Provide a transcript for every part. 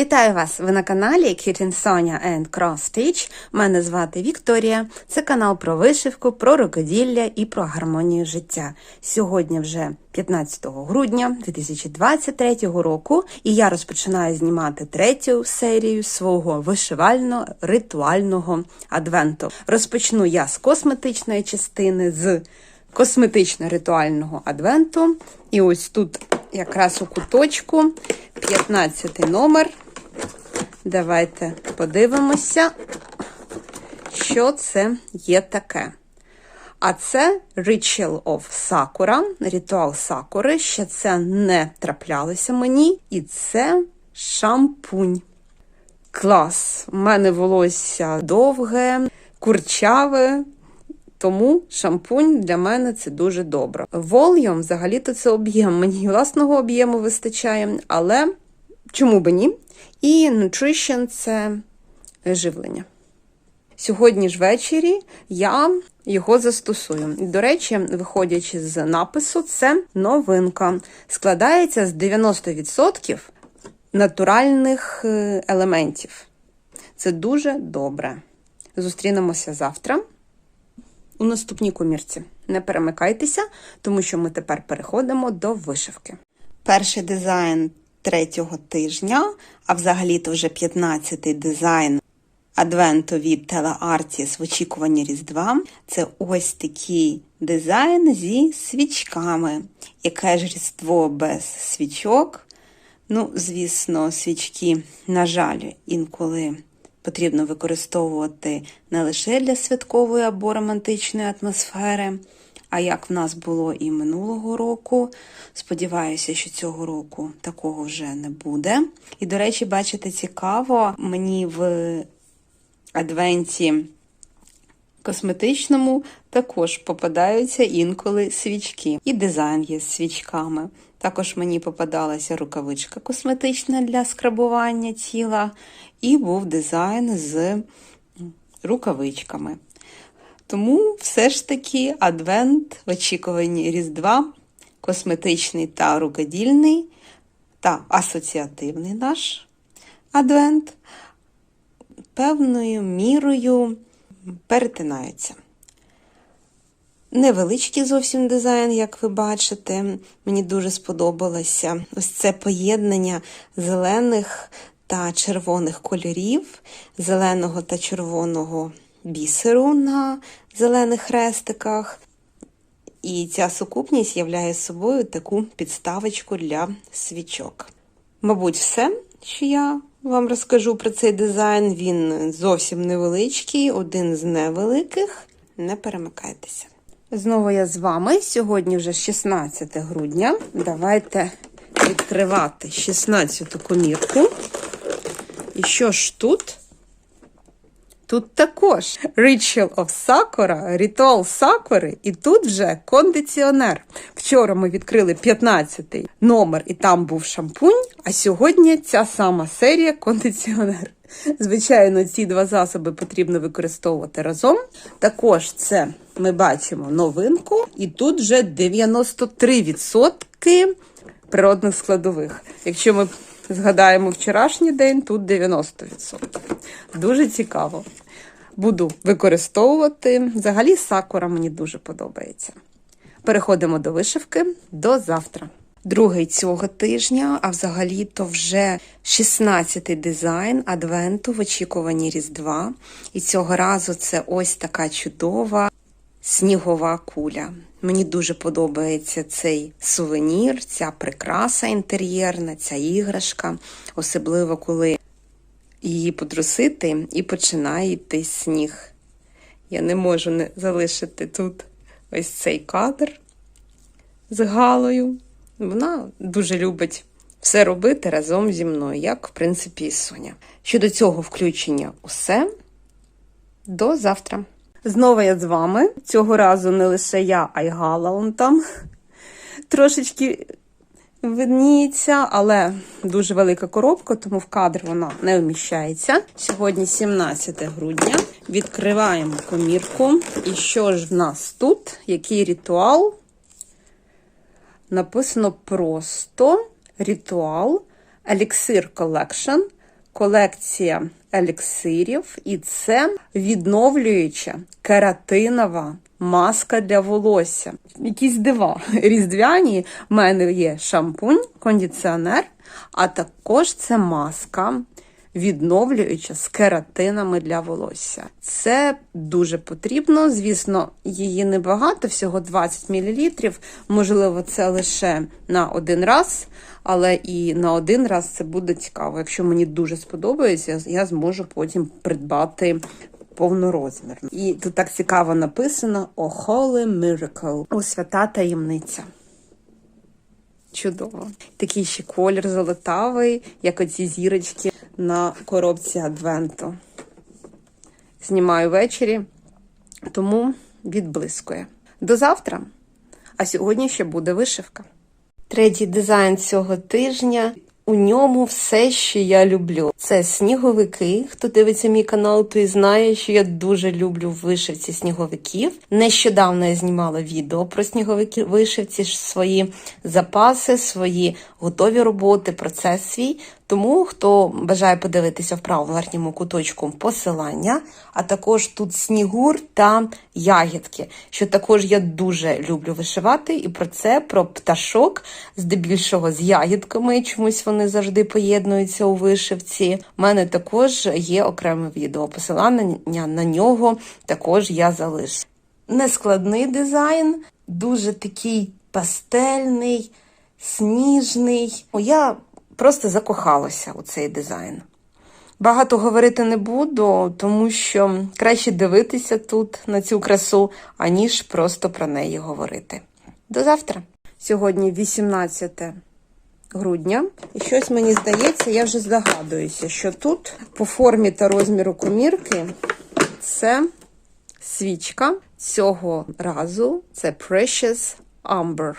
Вітаю вас! Ви на каналі Kitten Sonia and Cross Stitch. Мене звати Вікторія. Це канал про вишивку, про рукоділля і про гармонію життя. Сьогодні вже 15 грудня 2023 року, і я розпочинаю знімати третю серію свого вишивально-ритуального адвенту. Розпочну я з косметичної частини, з косметично-ритуального адвенту. І ось тут якраз у куточку 15 номер. Давайте подивимося, що це є таке. А це Ritual of Sakura, ритуал Сакури. Ще це не траплялося мені. І це шампунь. Клас! У мене волосся довге, курчаве. Тому шампунь для мене це дуже добре. Volume, взагалі-то це об'єм. Мені власного об'єму вистачає, але чому би ні? І nutrition – це живлення. Сьогодні ж ввечері я його застосую. До речі, виходячи з напису, це новинка. Складається з 90% натуральних е, елементів. Це дуже добре. Зустрінемося завтра у наступній комірці. Не перемикайтеся, тому що ми тепер переходимо до вишивки. Перший дизайн третього тижня, а взагалі-то вже 15-й дизайн від Teleartis в очікуванні Різдва. Це ось такий дизайн зі свічками. Яке ж Різдво без свічок? Ну, звісно, свічки, на жаль, інколи потрібно використовувати не лише для святкової або романтичної атмосфери, а як в нас було і минулого року. Сподіваюся, що цього року такого вже не буде. І, до речі, бачите, цікаво, мені в адвенті косметичному також попадаються інколи свічки. І дизайн є з свічками. Також мені попадалася рукавичка косметична для скрабування тіла, і був дизайн з рукавичками. Тому все ж таки адвент в очікуванні Різдва, косметичний та рукодільний та асоціативний наш адвент певною мірою перетинаються. Невеличкий зовсім дизайн, як ви бачите, мені дуже сподобалося ось це поєднання зелених та червоних кольорів, зеленого та червоного бісеру на зелених хрестиках. І ця сукупність являє собою таку підставочку для свічок. Мабуть, все, що я вам розкажу про цей дизайн. Він зовсім невеличкий, один з невеликих. Не перемикайтеся. Знову я з вами. Сьогодні вже 16 грудня. Давайте відкривати 16-ту комірку. І що ж тут? Тут також Ritual of Sakura, ритуал Сакури, і тут вже кондиціонер. Вчора ми відкрили 15-й номер, і там був шампунь, а сьогодні ця сама серія кондиціонер. Звичайно, ці два засоби потрібно використовувати разом. Також це ми бачимо новинку, і тут вже 93% природних складових. Якщо ми згадаємо вчорашній день, тут 90%. Дуже цікаво. Буду використовувати. Взагалі, сакура мені дуже подобається. Переходимо до вишивки до завтра. Другий цього тижня, а взагалі-то вже 16-й дизайн адвенту в очікуванні Різдва. І цього разу це ось така чудова снігова куля. Мені дуже подобається цей сувенір, ця прикраса інтер'єрна, ця іграшка, особливо коли її потрусити і починає йти сніг. Я не можу не залишити тут ось цей кадр з Галою. Вона дуже любить все робити разом зі мною, як, в принципі, і Соня. Щодо цього включення, усе. До завтра. Знову я з вами. Цього разу не лише я, а й Гала он там трошечки видніється, але дуже велика коробка, тому в кадр вона не вміщається. Сьогодні 17 грудня. Відкриваємо комірку. І що ж в нас тут? Який ритуал? Написано просто ритуал Elixir Collection колекція еліксирів, і це відновлююча кератинова маска для волосся. Якісь дива різдвяні. У мене є шампунь, кондиціонер, а також це маска. Відновлююча з кератинами для волосся. Це дуже потрібно. Звісно, її небагато, всього 20 мл. Можливо, це лише на один раз, але і на один раз це буде цікаво. Якщо мені дуже сподобається, я зможу потім придбати повнорозмірну. І тут так цікаво написано «O Holy Miracle» – «О свята таємниця». Чудово. Такий ще колір золотавий, як оці зірочки на коробці Адвенту. Знімаю ввечері, тому відблискує. До завтра. А сьогодні ще буде вишивка. Третій дизайн цього тижня. У ньому все, що я люблю. Це сніговики. Хто дивиться мій канал, той знає, що я дуже люблю вишивці сніговиків. Нещодавно я знімала відео про сніговики вишивці, свої запаси, свої готові роботи, процес свій. Тому, хто бажає подивитися в правому верхньому куточку посилання, а також тут снігур та ягідки, що також я дуже люблю вишивати, і про це, про пташок, здебільшого з ягідками, чомусь вони завжди поєднуються у вишивці. У мене також є окреме відео. Посилання на нього також я залишу. Нескладний дизайн, дуже такий пастельний, сніжний. Я просто закохалася у цей дизайн. Багато говорити не буду, тому що краще дивитися тут на цю красу, аніж просто про неї говорити. До завтра. Сьогодні 18 грудня. І щось мені здається, я вже здогадуюся, що тут по формі та розміру комірки це свічка. Цього разу це Precious Amber.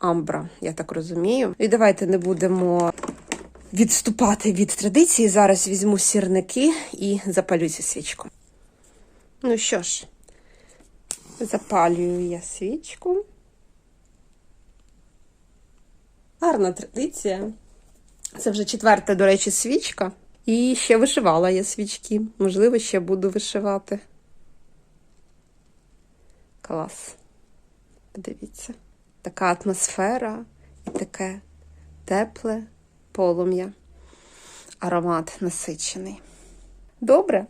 Амбра, я так розумію. І давайте не будемо відступати від традиції. Зараз візьму сірники і запалю цю свічку. Ну що ж, запалюю я свічку. Гарна традиція. Це вже четверта, до речі, свічка. І ще вишивала я свічки. Можливо, ще буду вишивати. Клас. Подивіться така атмосфера і таке тепле полум'я, аромат насичений. Добре.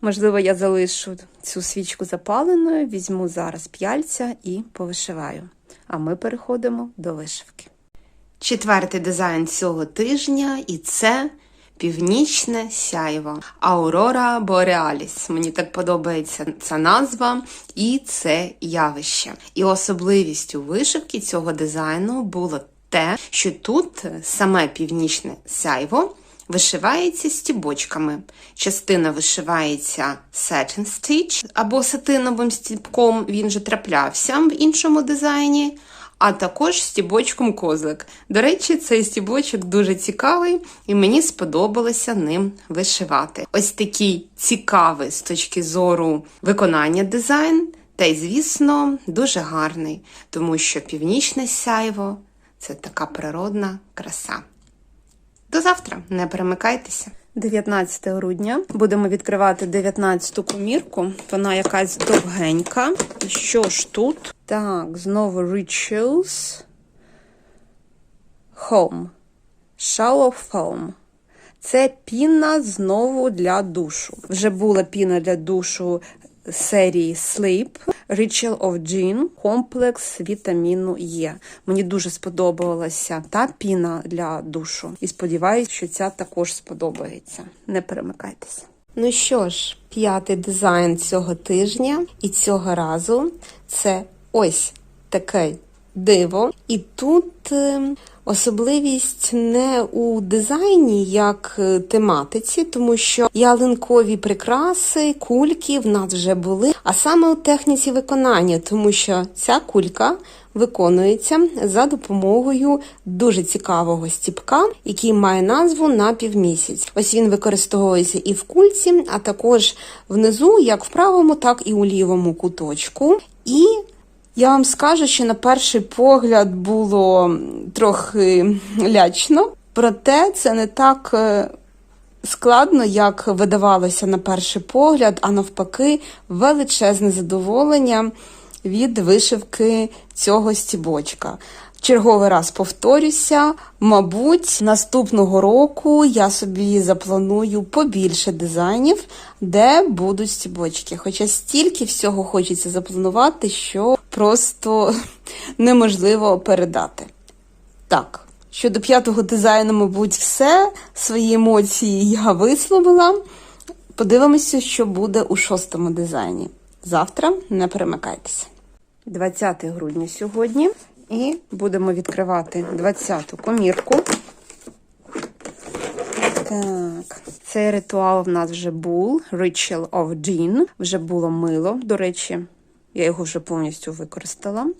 Можливо, я залишу цю свічку запаленою, візьму зараз п'яльця і повишиваю. А ми переходимо до вишивки. Четвертий дизайн цього тижня, і це Північне сяйво Аурора Бореаліс. Мені так подобається ця назва і це явище. І особливістю вишивки цього дизайну було те, що тут саме північне сяйво вишивається стібочками. Частина вишивається satin stitch або сатиновим стібком, він же траплявся в іншому дизайні а також стібочком козлик. До речі, цей стібочок дуже цікавий, і мені сподобалося ним вишивати. Ось такий цікавий з точки зору виконання дизайн, та й, звісно, дуже гарний, тому що північне сяйво це така природна краса. До завтра, не перемикайтеся! 19 грудня будемо відкривати 19-ту комірку. Вона якась довгенька. І що ж тут? Так, знову Rituals. Home. Shower Foam. Це піна знову для душу. Вже була піна для душу серії Sleep. Ritual of Gin, комплекс вітаміну Е. Мені дуже сподобалася та піна для душу. І сподіваюся, що ця також сподобається. Не перемикайтеся. Ну що ж, п'ятий дизайн цього тижня, і цього разу це ось таке диво. І тут ем, Особливість не у дизайні, як е, тематиці, тому що ялинкові прикраси, кульки в нас вже були, а саме у техніці виконання, тому що ця кулька виконується за допомогою дуже цікавого стіпка, який має назву на півмісяць. Ось він використовується і в кульці, а також внизу, як в правому, так і у лівому куточку. І я вам скажу, що на перший погляд було трохи лячно, проте це не так е, складно, як видавалося на перший погляд, а навпаки, величезне задоволення від вишивки цього стібочка. Черговий раз повторюся, мабуть, наступного року я собі запланую побільше дизайнів, де будуть стібочки. Хоча стільки всього хочеться запланувати, що просто неможливо передати. Так, щодо п'ятого дизайну, мабуть, все. Свої емоції я висловила. Подивимося, що буде у шостому дизайні. Завтра не перемикайтеся. 20 грудня сьогодні. І будемо відкривати 20-ту комірку. Так, цей ритуал в нас вже був Ritual of Jean. Вже було мило. До речі, я його вже повністю використала.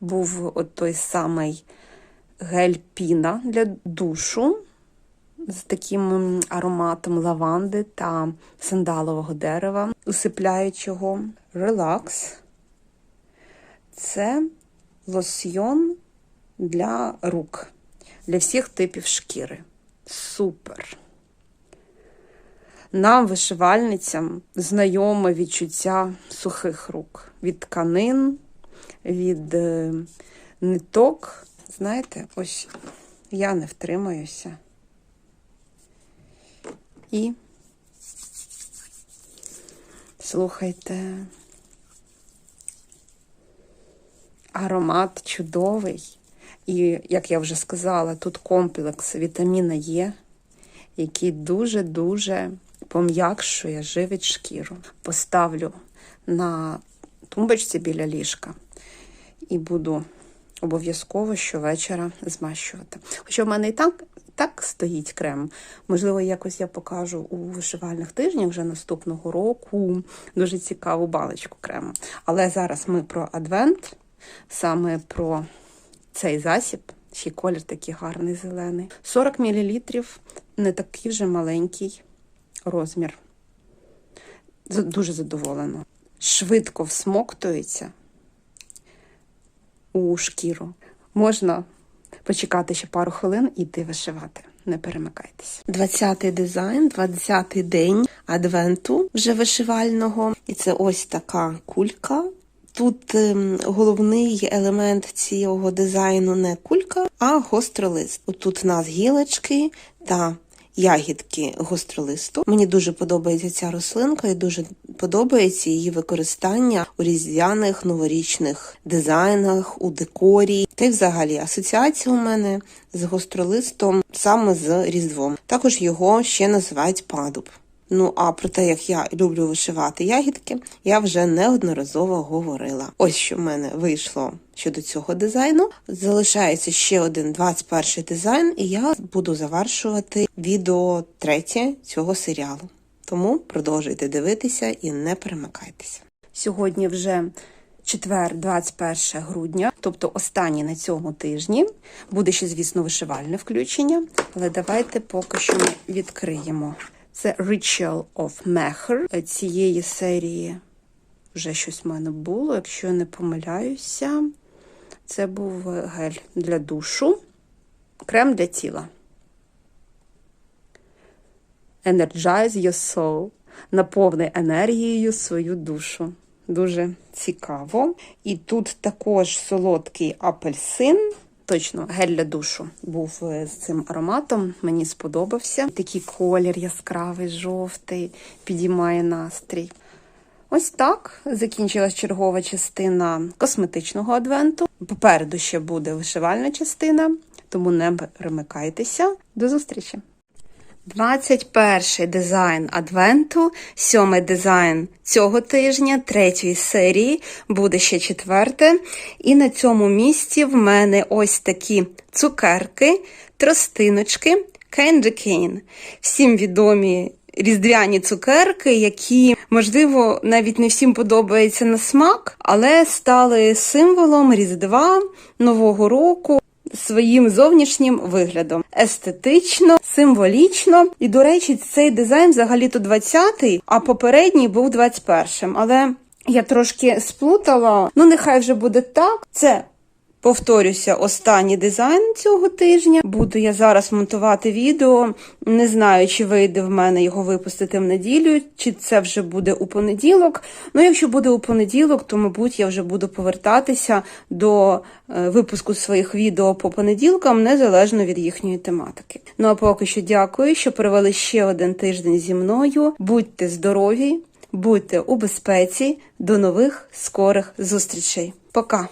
Був от той самий гель піна для душу з таким ароматом лаванди та сандалового дерева, усипляючого релакс. Це лосьйон для рук, для всіх типів шкіри. Супер! Нам, вишивальницям, знайоме відчуття сухих рук від тканин, від е, ниток. Знаєте, ось я не втримаюся. І слухайте. Аромат чудовий. І, як я вже сказала, тут комплекс вітаміна Е, який дуже-дуже пом'якшує, живить шкіру. Поставлю на тумбочці біля ліжка і буду обов'язково щовечора змащувати. Хоча в мене і так, так стоїть крем. Можливо, якось я покажу у вишивальних тижнях вже наступного року дуже цікаву балочку крему. Але зараз ми про адвент саме про цей засіб. Ще колір такий гарний зелений. 40 мл не такий вже маленький розмір. Дуже задоволена. Швидко всмоктується у шкіру. Можна почекати ще пару хвилин і йти вишивати. Не перемикайтеся. 20-й дизайн, 20-й день адвенту вже вишивального. І це ось така кулька. Тут ем, головний елемент цього дизайну не кулька, а гостролист. Тут у нас гілочки та ягідки гостролисту. Мені дуже подобається ця рослинка і дуже подобається її використання у різдвяних новорічних дизайнах, у декорі. Та й взагалі асоціація у мене з гостролистом саме з Різдвом. Також його ще називають падуб. Ну а про те, як я люблю вишивати ягідки, я вже неодноразово говорила. Ось що в мене вийшло щодо цього дизайну. Залишається ще один 21 дизайн, і я буду завершувати відео третє цього серіалу. Тому продовжуйте дивитися і не перемикайтеся. Сьогодні вже четвер, 21 грудня, тобто останній на цьому тижні. Буде ще, звісно, вишивальне включення, але давайте поки що ми відкриємо. Це Ritual of Meher цієї серії. Вже щось в мене було, якщо я не помиляюся. Це був гель для душу, крем для тіла. Energize your soul. Наповни енергією свою душу. Дуже цікаво. І тут також солодкий апельсин. Точно, гель для душу був е, з цим ароматом. Мені сподобався. Такий колір яскравий, жовтий, підіймає настрій. Ось так закінчилась чергова частина косметичного адвенту. Попереду ще буде вишивальна частина, тому не перемикайтеся. До зустрічі! 21 дизайн адвенту, сьомий дизайн цього тижня, третьої серії, буде ще четверте. І на цьому місці в мене ось такі цукерки, тростиночки, Candy Cane. Всім відомі різдвяні цукерки, які, можливо, навіть не всім подобаються на смак, але стали символом Різдва, Нового року своїм зовнішнім виглядом. Естетично, символічно. І, до речі, цей дизайн взагалі-то 20-й, а попередній був 21-м. Але я трошки сплутала. Ну, нехай вже буде так. Це Повторюся, останній дизайн цього тижня. Буду я зараз монтувати відео. Не знаю, чи вийде в мене його випустити в неділю, чи це вже буде у понеділок. Ну, якщо буде у понеділок, то, мабуть, я вже буду повертатися до е, випуску своїх відео по понеділкам, незалежно від їхньої тематики. Ну а поки що дякую, що провели ще один тиждень зі мною. Будьте здорові, будьте у безпеці. До нових скорих зустрічей. Пока!